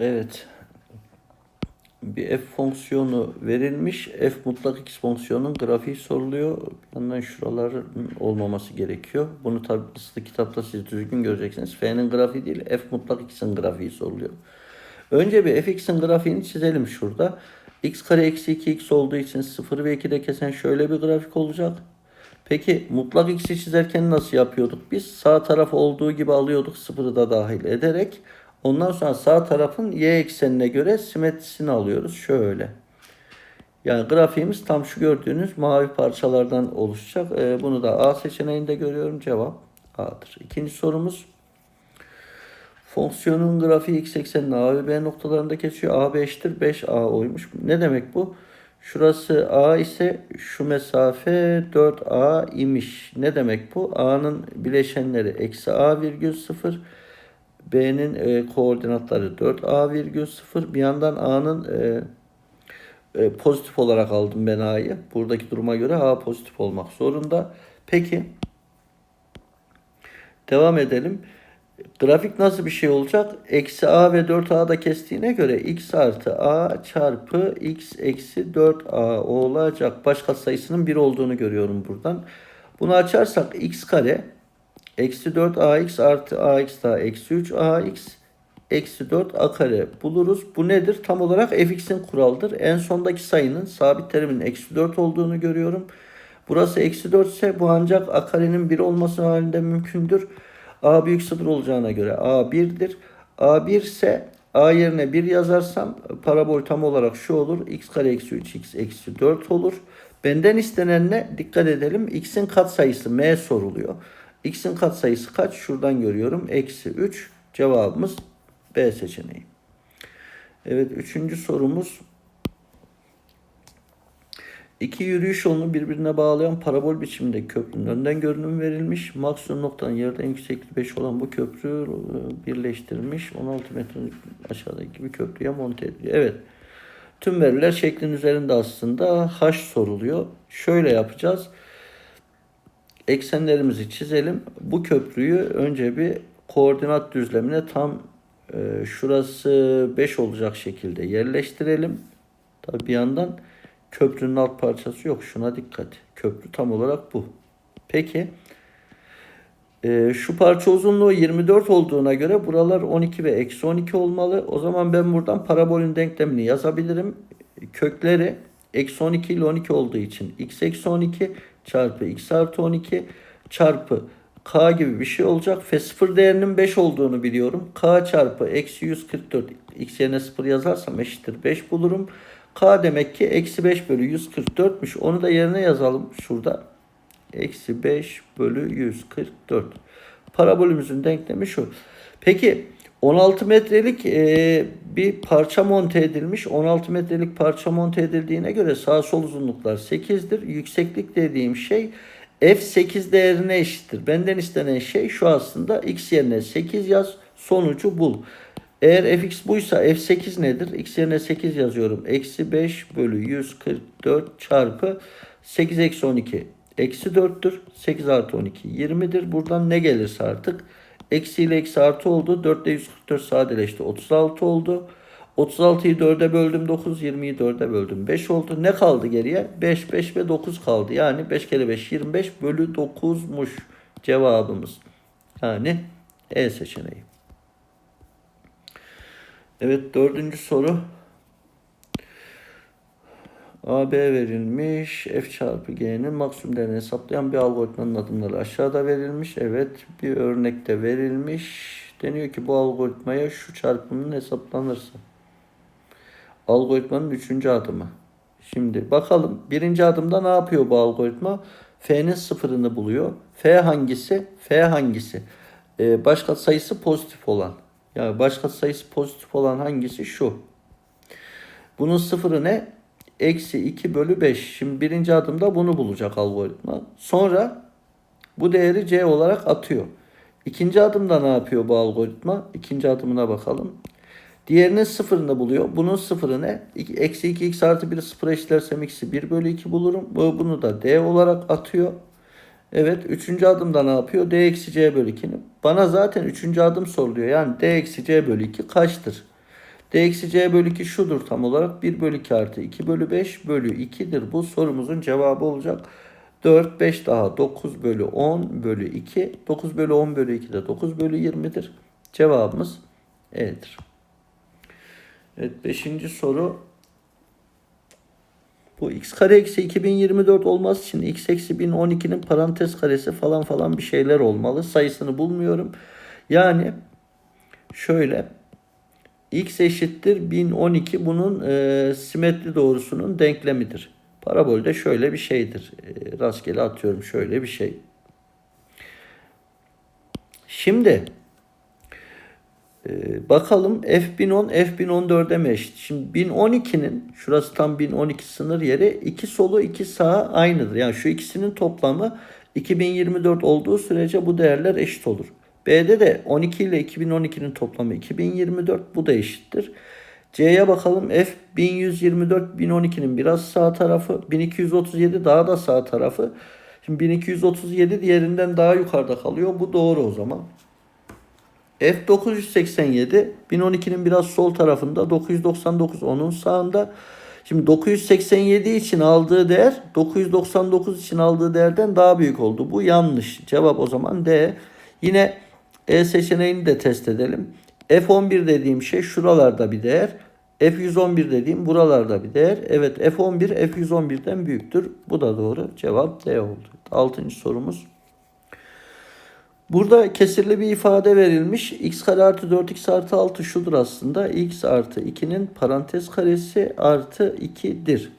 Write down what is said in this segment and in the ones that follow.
Evet. Bir f fonksiyonu verilmiş. f mutlak x fonksiyonun grafiği soruluyor. Bir yandan şuraların olmaması gerekiyor. Bunu tabi kitapta siz düzgün göreceksiniz. f'nin grafiği değil, f mutlak x'in grafiği soruluyor. Önce bir fx'in grafiğini çizelim şurada. x kare eksi 2x olduğu için 0 ve 2'de kesen şöyle bir grafik olacak. Peki mutlak x'i çizerken nasıl yapıyorduk? Biz sağ taraf olduğu gibi alıyorduk sıfırı da dahil ederek. Ondan sonra sağ tarafın y eksenine göre simetrisini alıyoruz. Şöyle. Yani grafiğimiz tam şu gördüğünüz mavi parçalardan oluşacak. Ee, bunu da A seçeneğinde görüyorum. Cevap A'dır. İkinci sorumuz. Fonksiyonun grafiği x ekseninin A ve B noktalarında geçiyor. A 5'tir. 5A oymuş. Ne demek bu? Şurası A ise şu mesafe 4A imiş. Ne demek bu? A'nın bileşenleri eksi A virgül 0. B'nin e, koordinatları 4A virgül 0. Bir yandan A'nın e, e, pozitif olarak aldım ben A'yı. Buradaki duruma göre A pozitif olmak zorunda. Peki. Devam edelim. Grafik nasıl bir şey olacak? Eksi a ve 4a'da kestiğine göre x artı a çarpı x eksi 4a olacak. Başka sayısının 1 olduğunu görüyorum buradan. Bunu açarsak x kare eksi 4ax artı ax daha eksi 3ax eksi 4 a kare buluruz. Bu nedir? Tam olarak fx'in kuralıdır. En sondaki sayının sabit terimin eksi 4 olduğunu görüyorum. Burası eksi 4 ise bu ancak a karenin 1 olması halinde mümkündür. A büyük 0 olacağına göre A 1'dir. A 1 ise A yerine 1 yazarsam parabol tam olarak şu olur. x kare eksi 3 x eksi 4 olur. Benden istenen ne? Dikkat edelim. x'in katsayısı m soruluyor. X'in katsayısı kaç? Şuradan görüyorum. Eksi 3. Cevabımız B seçeneği. Evet üçüncü sorumuz. İki yürüyüş yolunu birbirine bağlayan parabol biçiminde köprünün önden görünüm verilmiş. Maksimum noktanın yerden yüksekliği 5 olan bu köprü e, birleştirilmiş. 16 metre aşağıdaki bir köprüye monte ediliyor. Evet. Tüm veriler şeklin üzerinde aslında H soruluyor. Şöyle yapacağız. Eksenlerimizi çizelim. Bu köprüyü önce bir koordinat düzlemine tam e, şurası 5 olacak şekilde yerleştirelim. Tabi bir yandan Köprünün alt parçası yok. Şuna dikkat. Köprü tam olarak bu. Peki. E, şu parça uzunluğu 24 olduğuna göre buralar 12 ve eksi 12 olmalı. O zaman ben buradan parabolün denklemini yazabilirim. Kökleri eksi 12 ile 12 olduğu için x eksi 12 çarpı x artı 12 çarpı k gibi bir şey olacak. F sıfır değerinin 5 olduğunu biliyorum. k çarpı eksi 144 x yerine 0 yazarsam eşittir 5 bulurum. K demek ki eksi 5 bölü 144'müş. Onu da yerine yazalım şurada. Eksi 5 bölü 144. Parabolümüzün denklemi şu. Peki 16 metrelik e, bir parça monte edilmiş. 16 metrelik parça monte edildiğine göre sağ sol uzunluklar 8'dir. Yükseklik dediğim şey F8 değerine eşittir. Benden istenen şey şu aslında x yerine 8 yaz sonucu bul. Eğer fx buysa f8 nedir? x yerine 8 yazıyorum. Eksi 5 bölü 144 çarpı 8 eksi 12 eksi 4'tür. 8 artı 12 20'dir. Buradan ne gelirse artık. Eksi ile eksi artı oldu. 4 ile 144 sadeleşti. 36 oldu. 36'yı 4'e böldüm 9. 20'yi 4'e böldüm 5 oldu. Ne kaldı geriye? 5, 5 ve 9 kaldı. Yani 5 kere 5 25 bölü 9'muş cevabımız. Yani E seçeneği. Evet dördüncü soru. AB verilmiş. F çarpı G'nin maksimum değerini hesaplayan bir algoritmanın adımları aşağıda verilmiş. Evet bir örnekte verilmiş. Deniyor ki bu algoritmaya şu çarpımın hesaplanırsa. Algoritmanın üçüncü adımı. Şimdi bakalım birinci adımda ne yapıyor bu algoritma? F'nin sıfırını buluyor. F hangisi? F hangisi? Ee, başka sayısı pozitif olan. Yani başka sayısı pozitif olan hangisi? Şu. Bunun sıfırı ne? Eksi 2 bölü 5. Şimdi birinci adımda bunu bulacak algoritma. Sonra bu değeri C olarak atıyor. İkinci adımda ne yapıyor bu algoritma? İkinci adımına bakalım. Diğerinin sıfırını buluyor. Bunun sıfırı ne? Eksi 2 x artı 1 sıfır eşitlersem x'i 1 bölü 2 bulurum. Bunu da D olarak atıyor. Evet üçüncü adımda ne yapıyor? D eksi C bölü 2'nin. Bana zaten üçüncü adım soruluyor. Yani D eksi C bölü 2 kaçtır? D eksi C bölü 2 şudur tam olarak. 1 bölü 2 artı 2 bölü 5 bölü 2'dir. Bu sorumuzun cevabı olacak. 4, 5 daha 9 bölü 10 bölü 2. 9 bölü 10 bölü 2 de 9 bölü 20'dir. Cevabımız E'dir. Evet 5. soru. Bu x kare eksi 2024 olması için x eksi 1012'nin parantez karesi falan falan bir şeyler olmalı. Sayısını bulmuyorum. Yani şöyle x eşittir 1012 bunun e, simetri doğrusunun denklemidir. Parabolde şöyle bir şeydir. E, rastgele atıyorum şöyle bir şey. Şimdi e, bakalım f1010 f1014'e mi eşit? Şimdi 1012'nin şurası tam 1012 sınır yeri iki solu iki sağı aynıdır. Yani şu ikisinin toplamı 2024 olduğu sürece bu değerler eşit olur. B'de de 12 ile 2012'nin toplamı 2024 bu da eşittir. C'ye bakalım F 1124 1012'nin biraz sağ tarafı 1237 daha da sağ tarafı. Şimdi 1237 diğerinden daha yukarıda kalıyor. Bu doğru o zaman. F 987 1012'nin biraz sol tarafında 999 onun sağında. Şimdi 987 için aldığı değer 999 için aldığı değerden daha büyük oldu. Bu yanlış. Cevap o zaman D. Yine E seçeneğini de test edelim. F11 dediğim şey şuralarda bir değer. F111 dediğim buralarda bir değer. Evet F11 F111'den büyüktür. Bu da doğru. Cevap D oldu. Altıncı sorumuz. Burada kesirli bir ifade verilmiş. x kare artı 4x artı 6 şudur aslında. x artı 2'nin parantez karesi artı 2'dir.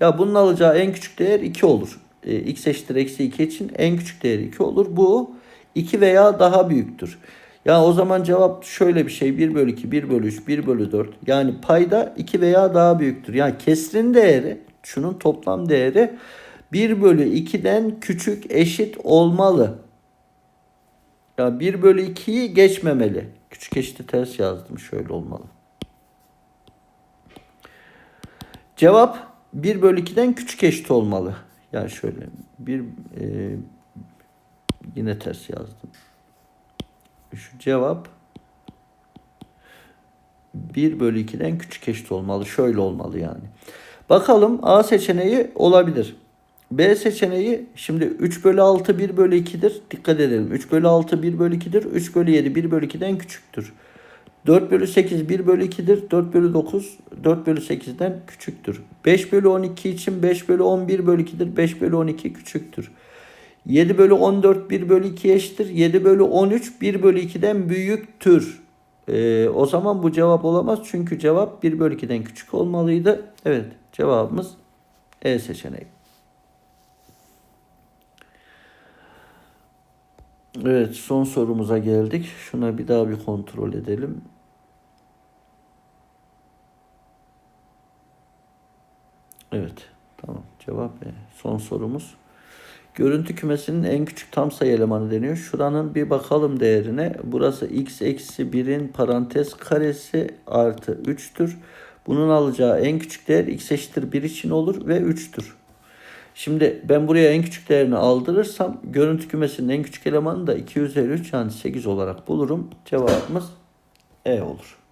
Ya bunun alacağı en küçük değer 2 olur. E, x eşittir eksi 2 için en küçük değer 2 olur. Bu 2 veya daha büyüktür. Ya o zaman cevap şöyle bir şey 1 bölü 2, 1 bölü 3, 1 bölü 4. Yani payda 2 veya daha büyüktür. Yani kesrin değeri şunun toplam değeri 1 bölü 2'den küçük eşit olmalı. Ya 1 bölü 2'yi geçmemeli. Küçük eşiti ters yazdım. Şöyle olmalı. Cevap 1 bölü 2'den küçük eşit olmalı. Yani şöyle bir e, yine ters yazdım. Şu cevap 1 bölü 2'den küçük eşit olmalı. Şöyle olmalı yani. Bakalım A seçeneği olabilir. B seçeneği şimdi 3 bölü 6 1 bölü 2'dir. Dikkat edelim. 3 bölü 6 1 bölü 2'dir. 3 bölü 7 1 bölü 2'den küçüktür. 4 bölü 8 1 bölü 2'dir. 4 bölü 9 4 bölü 8'den küçüktür. 5 bölü 12 için 5 bölü 11 bölü 2'dir. 5 bölü 12 küçüktür. 7 bölü 14 1 bölü 2 eşittir. 7 bölü 13 1 bölü 2'den büyüktür. Ee, o zaman bu cevap olamaz. Çünkü cevap 1 bölü 2'den küçük olmalıydı. Evet cevabımız E seçeneği. Evet son sorumuza geldik. Şuna bir daha bir kontrol edelim. Evet tamam cevap E. Son sorumuz. Görüntü kümesinin en küçük tam sayı elemanı deniyor. Şuranın bir bakalım değerine. Burası x eksi 1'in parantez karesi artı 3'tür. Bunun alacağı en küçük değer x eşittir 1 için olur ve 3'tür. Şimdi ben buraya en küçük değerini aldırırsam görüntü kümesinin en küçük elemanı da 2 üzeri 3 yani 8 olarak bulurum. Cevabımız E olur.